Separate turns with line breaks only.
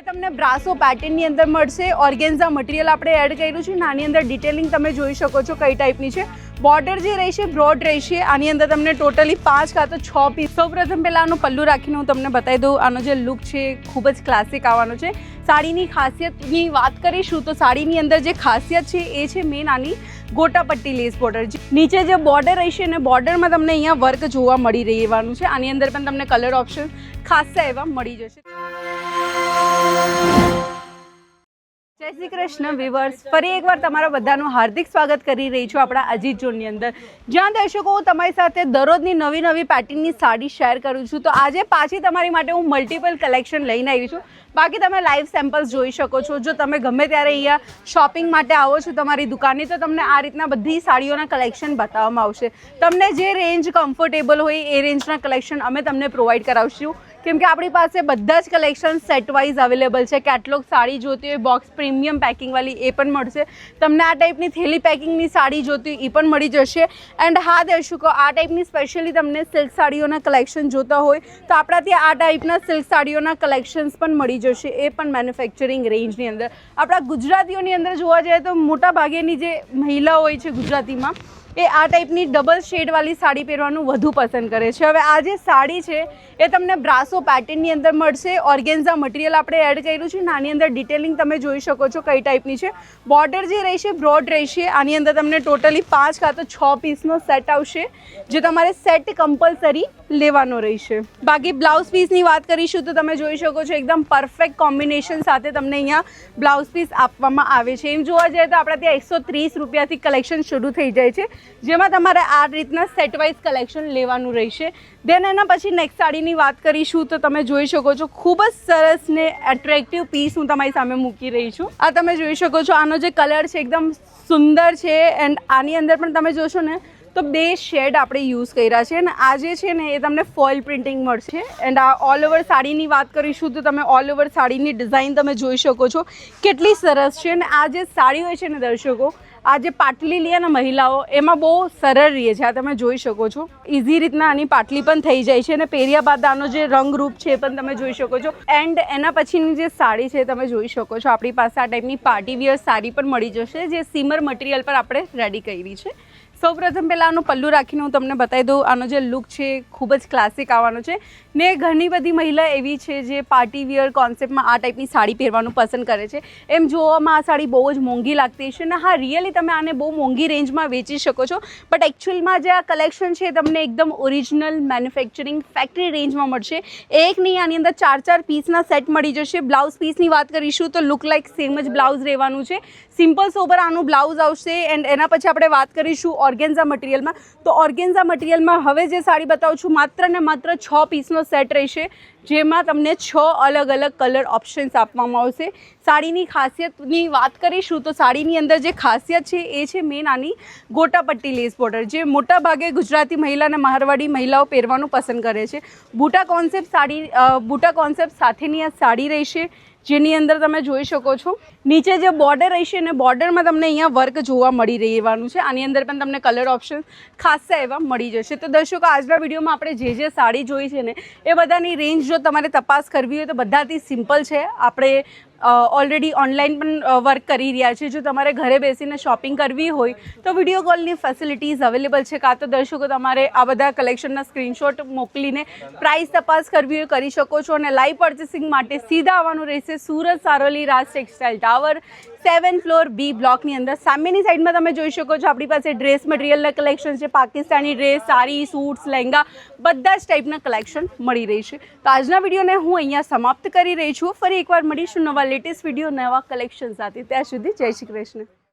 એ તમને બ્રાસો પેટર્નની અંદર મળશે. ઓર્ગેન્ઝા મટીરિયલ આપણે એડ કર્યું છે આની અંદર ડિટેલિંગ તમે જોઈ શકો છો કઈ ટાઈપની છે. બોર્ડર જે રહેશે બ્રોડ રહેશે, આની અંદર તમને ટોટલી પાંચ કાં તો છ પીસ સૌપ્રથમ પહેલાં આનું પલ્લું રાખીને હું તમને બતાવી દઉં. આનો જે લુક છે ખૂબ જ ક્લાસિક આવવાનો છે. સાડીની ખાસિયતની વાત કરીશું તો સાડીની અંદર જે ખાસિયત છે એ છે મેન આની ગોટાપટ્ટી લેસ બોર્ડર નીચે જે બોર્ડર રહેશે અને બોર્ડરમાં તમને અહીંયા વર્ક જોવા મળી રહેવાનું છે. આની અંદર પણ તમને કલર ઓપ્શન ખાસા એવા મળી જશે. જય શ્રી કૃષ્ણ વિવર્સ ફરી એકવાર તમારા બધાનું હાર્દિક સ્વાગત કરી રહી છું આપણા અજીત ઝોનની અંદર. જ્યાં દર્શકો, હું તમારી સાથે દરરોજની નવી નવી પેટર્નની સાડી શેર કરું છું. તો આજે પાછી તમારી માટે હું મલ્ટિપલ કલેક્શન લઈને આવી છું. બાકી તમે લાઈવ સેમ્પલ્સ જોઈ શકો છો. જો તમે ગમે ત્યારે અહીંયા શોપિંગ માટે આવો છો તમારી દુકાને, તો તમને આ રીતના બધી સાડીઓના કલેક્શન બતાવવામાં આવશે. તમને જે રેન્જ કમ્ફર્ટેબલ હોય, એ રેન્જના કલેક્શન અમે તમને પ્રોવાઈડ કરાવશું. કેમ કે આપણી પાસે બધા જ કલેક્શન સેટ વાઇઝ અવેલેબલ છે. કેટલોગ સાડી જોતી હોય બોક્સ પ્રીમિયમ પેકિંગવાળી એ પણ મળશે. તમને આ ટાઈપની થેલી પેકિંગની સાડી જોતી એ પણ મળી જશે. એન્ડ હા, દર્શકો, આ ટાઈપની સ્પેશિયલી તમને સિલ્ક સાડીઓના કલેક્શન જોતા હોય, તો આપણા ત્યાં આ ટાઈપના સિલ્ક સાડીઓના કલેક્શન્સ પણ મળી જશે. એ પણ મેન્યુફેક્ચરિંગ રેન્જની અંદર. આપણા ગુજરાતીઓની અંદર જોવા જઈએ તો મોટા ભાગેની જે મહિલાઓ હોય છે ગુજરાતીમાં એ આ ટાઈપની ડબલ શેડવાળી સાડી પહેરવાનું વધુ પસંદ કરે છે. હવે આ જે સાડી છે, એ તમને બ્રાસો પેટર્નની અંદર મળશે. ઓર્ગેન્ઝા મટીરિયલ આપણે એડ કર્યું છે. આની અંદર ડિટેલિંગ તમે જોઈ શકો છો કઈ ટાઈપની છે. બોર્ડર જે રહેશે બ્રોડ રહેશે. આની અંદર તમને ટોટલી પાંચ કાં તો છ પીસનો સેટ આવશે, જે તમારે સેટ કમ્પલસરી લેવાનો રહેશે. બાકી બ્લાઉઝ પીસની વાત કરીશું તો તમે જોઈ શકો છો એકદમ પરફેક્ટ કોમ્બિનેશન સાથે તમને અહીંયા બ્લાઉઝ પીસ આપવામાં આવે છે. એમ જોવા જઈએ તો આપણા ત્યાં એકસો ત્રીસ રૂપિયાથી કલેક્શન શરૂ થઈ જાય છે. જેમાં તમારે આ રીતના સેટ વાઇઝ કલેક્શન લેવાનું રહેશે. દેન એના પછી નેક્સ્ટ સાડીની વાત કરીશું તો તમે જોઈ શકો છો ખૂબ જ સરસ ને એટ્રેક્ટિવ પીસ હું તમારી સામે મૂકી રહી છું. આ તમે જોઈ શકો છો આનો જે કલર છે એકદમ સુંદર છે એન્ડ આની અંદર પણ તમે જોશો ને તો બે શેડ આપણે યુઝ કર્યા છે અને આ જે છે ને એ તમને ફોઇલ પ્રિન્ટિંગ મળશે. એન્ડ આ ઓલ ઓવર સાડીની વાત કરીશું તો તમે ઓલ ઓવર સાડીની ડિઝાઇન તમે જોઈ શકો છો. કેટલી સરસ છે અને આ જે સાડી હોય છે ને દર્શકો, આ જે પાટલી લે ને મહિલાઓ, એમાં બહુ સરળ રહે છે. આ તમે જોઈ શકો છો. ઇઝી રીતના આની પાટલી પણ થઈ જાય છે અને પહેર્યા બાદ આનો જે રંગરૂપ છે એ પણ તમે જોઈ શકો છો. એન્ડ એના પછીની જે સાડી છે તમે જોઈ શકો છો. આપણી પાસે આ ટાઈપની પાર્ટી વિયર સાડી પણ મળી જશે, જે સીમર મટીરિયલ પર આપણે રેડી કરી છે. સૌપ્રથમ પહેલાં આનું પલ્લું રાખીને હું તમને બતાવી દઉં. આનો જે લુક છે ખૂબ જ ક્લાસિક આવવાનો છે. ને ઘણી બધી મહિલા એવી છે જે પાર્ટી વિયર કોન્સેપ્ટમાં આ ટાઈપની સાડી પહેરવાનું પસંદ કરે છે. એમ જોવામાં આ સાડી બહુ જ મોંઘી લાગતી છે ને હા રિયલી તમે આને બહુ મોંઘી રેન્જમાં વેચી શકો છો. બટ એકચ્યુઅલમાં જે આ કલેક્શન છે તમને એકદમ ઓરિજિનલ મેન્યુફેક્ચરિંગ ફેક્ટરી રેન્જમાં મળશે. એક નહીં, આની અંદર ચાર ચાર પીસના સેટ મળી જશે. બ્લાઉઝ પીસની વાત કરીશું તો લુક લાઇક સેમ જ બ્લાઉઝ રહેવાનું છે. સિમ્પલ સોબર આનું બ્લાઉઝ આવશે એન્ડ એના પછી આપણે વાત કરીશું ઓર્ગેન્ઝા મટીરિયલમાં. તો ઓર્ગેન્ઝા મટીરિયલમાં હવે જે સાડી બતાવું છું, માત્ર ને માત્ર છ પીસનો સેટ રહેશે, જેમાં તમને છ અલગ અલગ કલર ઓપ્શન્સ આપવામાં આવશે. સાડીની ખાસિયતની વાત કરીશું, તો સાડીની અંદર જે ખાસિયત છે એ છે મેન આની ગોટાપટ્ટી લેસ બોર્ડર જે મોટા ભાગે ગુજરાતી મહિલા અને મારવાડી મહિલાઓ પહેરવાનું પસંદ કરે છે. બુટા કોન્સેપ્ટ સાડી બુટા કોન્સેપ્ટ સાથેની આ સાડી રહેશે. જેની અંદર તમે જોઈ શકો છો. નીચે જે બોર્ડર રહેશે ને બોર્ડરમાં તમને અહીંયા વર્ક જોવા મળી રહેવાનું છે. આની અંદર પણ તમને કલર ઓપ્શન ખાસા એવા મળી જશે. તો દર્શકો, આજના વિડીયોમાં આપણે જે જે સાડી જોઈ છે ને, એ બધાની રેન્જ જો તમારે તપાસ કરવી હોય તો બધાથી સિમ્પલ છે. આપણે ઓલરેડી ઓનલાઈન પણ વર્ક કરી રહ્યા છે. જો તમારે ઘરે બેસીને શોપિંગ કરવી હોય, તો વીડિયો કોલની ફેસિલિટીઝ અવેલેબલ છે. કાં તો દર્શકો તમારે આ બધા કલેક્શનના સ્ક્રીનશોટ મોકલીને પ્રાઇસ તપાસ કરવી હોય, કરી શકો છો. અને લાઈવ પર્ચેસિંગ માટે સીધા આવવાનું રહેશે Surat Saroli Raj textile tower seven floor B બ્લોકની અંદર. સામેની સાઈડમાં તમે જોઈ શકો છો, આપણી પાસે ડ્રેસ મટીરિયલના કલેક્શન છે, પાકિસ્તાની ડ્રેસ સાડી સૂટ્સ લહેંગા, બધા જ ટાઈપના કલેક્શન મળી રહી છે. તો આજના વિડીયોને હું અહીંયા સમાપ્ત કરી રહી છું. ફરી એકવાર મળીશું નવા લેટેસ્ટ વીડિયો નવા કલેક્શન સાથે ત્યાં સુધી જય શ્રી કૃષ્ણ.